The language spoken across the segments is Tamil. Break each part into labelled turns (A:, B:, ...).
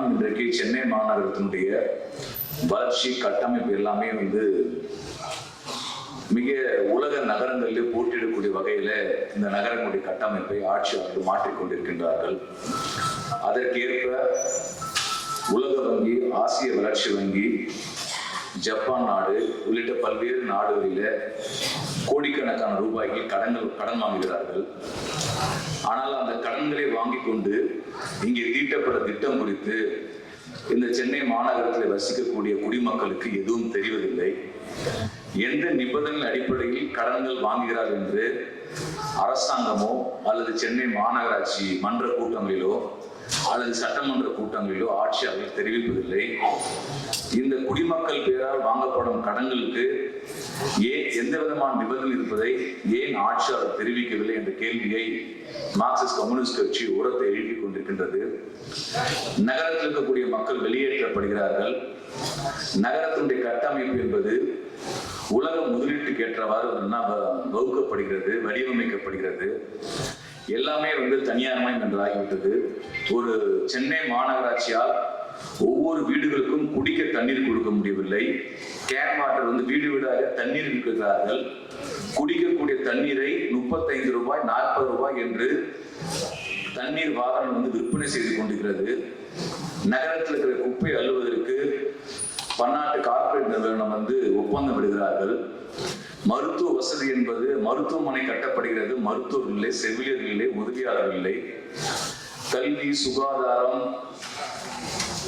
A: தான் இன்றைக்கு சென்னை மாநகரத்தினுடைய வளர்ச்சி கட்டமைப்பு எல்லாமே வந்து மிக உலக நகரங்களிலே போட்டியிடக்கூடிய வகையில இந்த நகரங்களுடைய கட்டமைப்பை ஆட்சியாளர்கள் மாற்றிக்கொண்டிருக்கின்றார்கள். அதற்கேற்ப உலக வங்கி ஆசிய வளர்ச்சி வங்கி ஜப்பான் நாடு உள்ளிட்ட பல்வேறு நாடுகளில கோடிக்கணக்கான ரூபாய்க்கு கடன்கள் கடன் வாங்குகிறார்கள். வாங்கி கொண்டு இங்கே தீட்டப்பட திட்டம் குறித்து இந்த சென்னை மாநகரத்தில் வசிக்கக்கூடிய குடிமக்களுக்கு எதுவும் தெரிவதில்லை. எந்த நிபந்தனை அடிப்படையில் கடன்கள் வாங்குகிறார் என்று அரசாங்கமோ அல்லது சென்னை மாநகராட்சி மன்ற கூட்டங்களிலோ அல்லது சட்டமன்ற கூட்டங்களிலோ ஆட்சியாளர்கள் தெரிவிப்பதில்லை. இந்த குடிமக்கள் பெயரால் வாங்கப்படும் கடன்களுக்கு ஏன் எந்த விதமான நிபந்தனை இருப்பதை ஏன் ஆட்சியாளர் தெரிவிக்கவில்லை என்ற கேள்வியை மார்க்சிஸ்ட் கம்யூனிஸ்ட் கட்சி உரத்தை எழுப்பிக் கொண்டிருக்கின்றது. நகரத்தில் இருக்கக்கூடிய மக்கள் வெளியேற்றப்படுகிறார்கள். நகரத்தினுடைய கட்டமைப்பு என்பது உலக முதலீட்டுக்கு ஏற்றவாறு வகுக்கப்படுகிறது வடிவமைக்கப்படுகிறது. எல்லாமே வந்து தனியார்மயம் என்று ஒரு சென்னை மாநகராட்சியால் ஒவ்வொரு வீடுகளுக்கும் குடிக்க தண்ணீர் கொடுக்க முடியவில்லை. கேன் வாட்டர் வந்து வீடு வீடாக தண்ணீர் விற்கிறார்கள். குடிக்கக்கூடிய தண்ணீரை முப்பத்தைந்து ரூபாய் நாற்பது ரூபாய் என்று தண்ணீர் வாகனம் வந்து விற்பனை செய்து கொண்டிருக்கிறது. நகரத்தில் இருக்கிற குப்பை அள்ளுவதற்கு பன்னாட்டு கார்ப்பரேட் நிறுவனம் வந்து ஒப்பந்தம் விடுகிறார்கள் மருத்துவ வசதி என்பது மருத்துவமனை கட்டப்படுகிறது. மருத்துவர் இல்லை செவிலியர்கள் இல்லை உதவியாளர் இல்லை. கல்வி சுகாதாரம்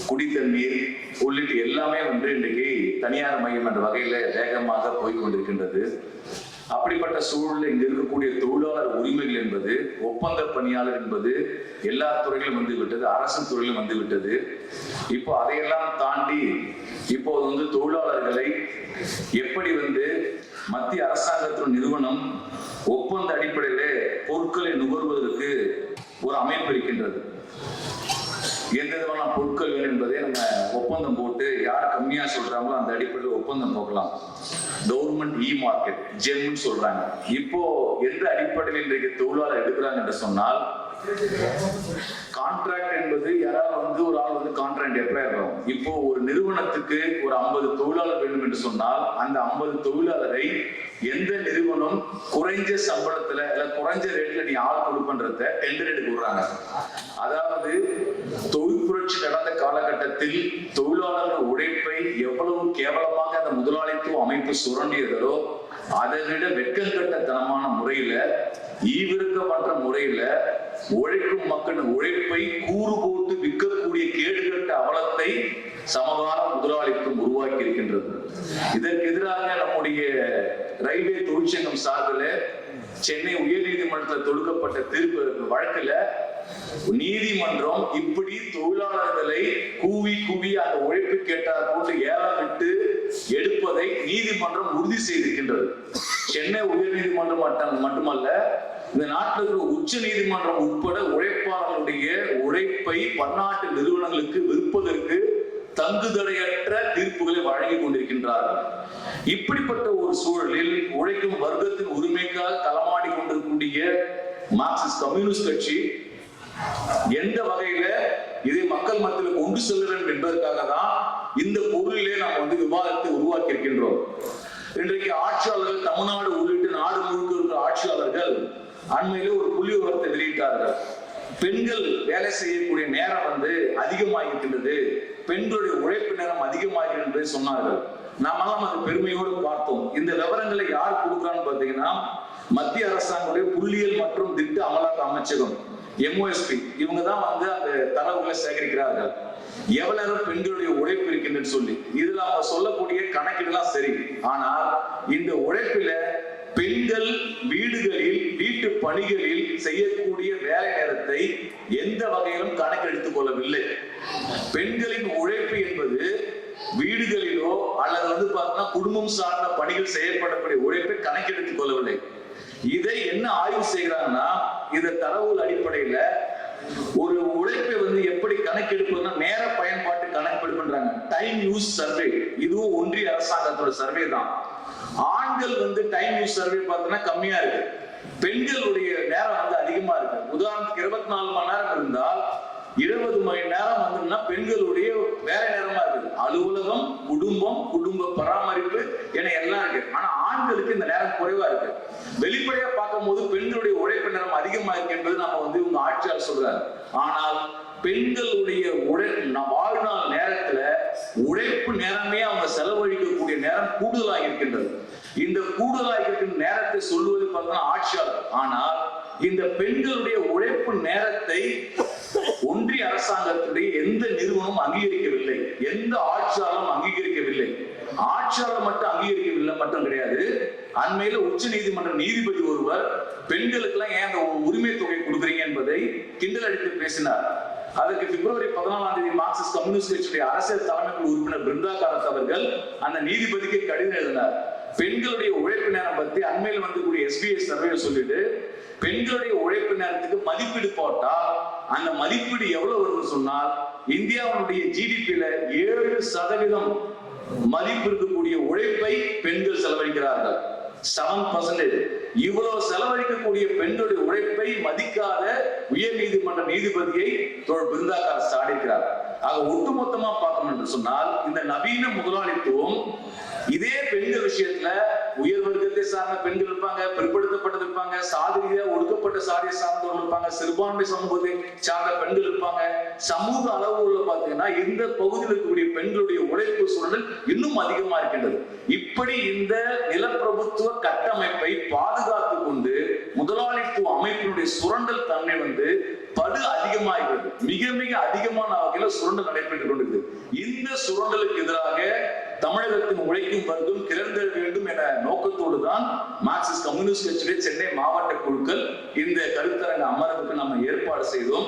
A: குடித்தண்ணீர் உள்ளிட்ட எல்லாமே வந்து இன்றைக்கு தனியார் மையம் என்ற வகையில வேகமாக போய் கொண்டிருக்கின்றது அப்படிப்பட்ட சூழலில் இங்க இருக்கக்கூடிய தொழிலாளர் உரிமைகள் என்பது ஒப்பந்த பணியாளர் என்பது எல்லா துறையிலும் வந்து விட்டது அரசு துறையிலும் வந்து விட்டது. இப்போ அதையெல்லாம் தாண்டி இப்போது வந்து தொழிலாளர்களை எப்படி வந்து மத்திய அரசாங்கத்தின் நிறுவனம் ஒப்பந்த அடிப்படையிலே பொருட்களை நுகர்வதற்கு ஒரு அமைப்பு இருக்கின்றது. எந்த விதமான பொருட்கள் வேணும் என்பதை நம்ம ஒப்பந்தம் போட்டு யார் கம்மியா சொல்றாங்களோ அந்த அடிப்படையில் ஒப்பந்தம் போகலாம் கவர்மெண்ட் இ மார்க்கெட் ஜெம்னு சொல்றாங்க. இப்போ எந்த அடிப்படையில் இன்றைக்கு தொழிலாளர் எடுக்கிறாங்க என்று சொன்னால் கான்ட்ராக்ட் என்பது யாராவது வந்து ஒரு ஆள் வந்து கான்ட்ராக்ட் எப்ளை இருக்கும் இப்போ ஒரு நிறுவனத்துக்கு ஒரு ஐம்பது தொழிலாளர் வேண்டும் என்று சொன்னால் அந்த ஐம்பது தொழிலாளரை எந்த நிறுவனம் குறைஞ்ச சம்பளத்துல இல்ல குறைஞ்ச ரேட்ல நீ ஆள் கொடுப்பன்றத டெண்டர் எடுக்க விடுறாங்க. அதாவது தொழில் புரட்சி நடந்த காலகட்டத்தில் தொழிலாளர்கள் உழைப்பை எவ்வளவு கேவலமாக அந்த முதலாளித்துவ அமைப்பு சுரண்டியதோ அதை விட வெட்கங்கட்டத்தனமான முறையில ஈவிருக்கமற்ற முறையில உழைக்கும் மக்களின் உழைப்பை கூறு போட்டு விற்கக்கூடிய கேடுகட்ட அவலத்தை சமகால முதலாளித்துவம் உருவாக்கி இருக்கின்றது. இதற்கு எதிராக நம்முடைய ரயில்வே தொழிற்சங்கம் சார்பில் சென்னை உயர்நீதிமன்றத்தில் தொடுக்கப்பட்ட தீர்ப்பு வழக்குல நீதிமன்றம் இப்படி தொழிலாளர்களை கூவி கூவி அந்த உழைப்பு கேட்டார் போட்டு ஏழை விட்டு எடுப்பதை நீதிமன்றம் உறுதி செய்திருக்கின்றது சென்னை நீதிமன்றம் மட்டும் மட்டுமல்ல இந்த நாட்டில் இருக்கிற உச்ச நீதிமன்றம் உட்பட உழைப்பாளர்களுடைய உழைப்பை பன்னாட்டு நிறுவனங்களுக்கு விற்பதற்கு தங்குதடையற்ற தீர்ப்புகளை வழங்கி கொண்டிருக்கின்றார்கள். இப்படிப்பட்ட ஒரு சூழலில் உழைக்கும் வர்க்கத்தின் உரிமைக்காக களமாடி கொண்டிருக்கக்கூடிய மார்க்சிஸ்ட் கம்யூனிஸ்ட் கட்சி எந்த வகையில இதை மக்கள் மத்தியில் கொண்டு செல்ல வேண்டும் என்பதற்காக தான் இந்த பொருளிலே நாம் வந்து விவாதத்தை உருவாக்கி இருக்கின்றோம் இன்றைக்கு ஆட்சியாளர்கள் தமிழ்நாடு உள்ளிட்ட நாடு முழுக்க இருக்கிற ஆட்சியாளர்கள் அண்மையிலே ஒரு புள்ளி விவரத்தை வெளியிட்டார்கள். பெண்கள் வேலை செய்யக்கூடிய நேரம் வந்து அதிகமாகிட்டுள்ளது பெண்களுடைய உழைப்பு நேரம் அதிகமாகிறது சொன்னார்கள். நாமெல்லாம் அது பெருமையோடு பார்த்தோம். இந்த விவரங்களை யார் கொடுக்குறான்னு பார்த்தீங்கன்னா மத்திய அரசாங்கத்துடைய புள்ளியியல் மற்றும் திட்ட அமலாக்க அமைச்சகம். எம்ஓஎஸ்பி இவங்க தான் வந்து அந்த தரவுகளை சேகரிக்கிறார்கள். எவ்வளவு பெண்களுடைய உழைப்பு இருக்கின்றன்னு சொல்லி. இதுல அவங்க சொல்லக்கூடிய கணக்கீடுலாம் சரி. ஆனால் இந்த உழைப்பில பெண்கள் வீடுகளில் வீட்டு பணிகளில் செய்யக்கூடிய வேலை நேரத்தை எந்த வகையிலும் கணக்கெடுத்துக் கொள்ளவில்லை. பெண்களின் உழைப்பு என்பது வீடுகளிலோ அல்லது வந்து பார்த்தீங்கன்னா குடும்பம் சார்ந்த பணிகள் செய்யப்படக்கூடிய உழைப்பை கணக்கெடுத்துக் கொள்ளவில்லை. இதை என்ன ஆய்வு செய்கிறாங்கன்னா இந்த தரவுகள் அடிப்படையில ஒரு உழைப்பை வந்து எப்படி கணக்கெடுப்பதுன்னா நேர பயன்பாட்டு கணக்கெடுப்புன்றாங்க. டைம் யூஸ் சர்வே இதுவும் ஒன்றிய அரசாங்கத்தோட சர்வே தான். ஆண்கள் வந்து டைம் யூஸ் சர்வே பார்த்தோன்னா கம்மியா இருக்கு. பெண்களுடைய நேரம் வந்து அதிகமா இருக்கு. உதாரணத்துக்கு இருபத்தி நாலு மணி நேரம் இருந்தால் இருபது மணி நேரம் வந்தோம்னா பெண்களுடைய வேற நேரமா இருக்குது. அலுவலகம் குடும்பம் குடும்ப பராமரிப்பு என எல்லாம் இருக்கு. ஆனா ஆண்களுக்கு இந்த நேரம் குறைவா இருக்கு. வெளிப்படையா பார்க்கும்போது பெண்களுடைய உழைப்பு நேரம் அதிகமா இருக்கு என்பது நம்ம வந்து இவங்க ஆட்சியாளர் சொல்றாரு. ஆனால் பெண்களுடைய உழை வாழ்நாள் நேரத்துல உழைப்பு நேரமே அவங்க செலவழிக்கக்கூடிய நேரம் கூடுதலாக இருக்கின்றது. இந்த கூடுதலாக இருக்கின்ற நேரத்தை சொல்லுவது பார்த்தா ஆட்சியாளர். ஆனால் இந்த பெண்களுடைய உழைப்பு நேரத்தை ஒன்றிய அரசாங்கத்துடைய எந்த நிறுவனமும் அங்கீகரிக்கவில்லை. எந்த ஆட்சியாளரும் அங்கீகரிக்கவில்லை. ஆட்சியாளர் மட்டும் அங்கீகரிக்கவில்லை மட்டும் கிடையாது. அண்மையில உச்ச நீதிமன்ற நீதிபதி ஒருவர் பெண்களுக்கு எல்லாம் ஏன் அந்த உரிமை தொகை கொடுக்குறீங்க என்பதை கிண்டல் அடித்து பேசினார். அதற்கு பிப்ரவரி பதினாலாம் தேதி மார்க்சிஸ்ட் கம்யூனிஸ்ட் கட்சியுடைய அரசியல் தலைமைக்குழு உறுப்பினர் பிருந்தா காரத் அவர்கள் அந்த நீதிபதிக்கு கடிதம் எழுதினார். பெண்களுடைய உழைப்பு நேரம் பத்தி அண்மையில் வந்தக்கூடிய எஸ்பிஎஸ் சர்வே சொல்லிட்டு பெண்களுடைய உழைப்பு நேரத்துக்கு மதிப்பீடு போட்டால் அந்த மதிப்பீடு எவ்வளவு வரும்னு சொன்னால் இந்தியாவுடைய ஜிடிபியில ஏழு சதவீதம் மதிப்பு இருக்கக்கூடிய உழைப்பை பெண்கள் செலவழிக்கிறார்கள். செவன் பர்சன்டேஜ் இவ்வளவு செலவழிக்கக்கூடிய பெண்களுடைய உழைப்பை மதிக்காத உயர் நீதிமன்ற நீதிபதியை தோழர் பிருந்தாக்கார் சாடிக்கிறார். ஆக ஒட்டுமொத்தமா பார்க்கணும் என்று சொன்னால் இந்த நவீன முதலாளித்துவம் இதே பெண்கள் விஷயத்துல உயர் வர்க்கத்தை சார்ந்த பெண்கள் இருப்பாங்க பிற்படுத்தப்பட்டது இருப்பாங்க சாதி சாதியை சார்ந்தவர்கள் இருப்பாங்க. சிறுபான்மை சமூகத்தை சார்ந்த பெண்கள் இருப்பாங்க. சமூக அளவுல பாத்தீங்கன்னா இந்த பகுதியில் இருக்கக்கூடிய பெண்களுடைய உழைப்பு சூழல் இன்னும் அதிகமா இருக்கின்றது. இப்படி இந்த நிலப்பிரபுத்துவ கட்டமைப்பை பாதுகாத்து கொண்டு முதலாளித்துவ அமைப்பினுடைய சுரண்டல் தன்மை வந்து படு அதிகமாகிறது. மிக மிக அதிகமான வகையில சுரண்டல் நடைபெற்றுக் கொண்டிருக்கு தமிழகத்தின் உழைக்கும் வர்க்கம் கிளர்ந்தெழ வேண்டும் என நோக்கத்தோடு தான் மார்க்சிஸ்ட் கம்யூனிஸ்ட் கட்சியுடைய சென்னை மாவட்ட குழுக்கள் இந்த கருத்தரங்க அமர்வுக்கு நம்ம ஏற்பாடு செய்தோம்.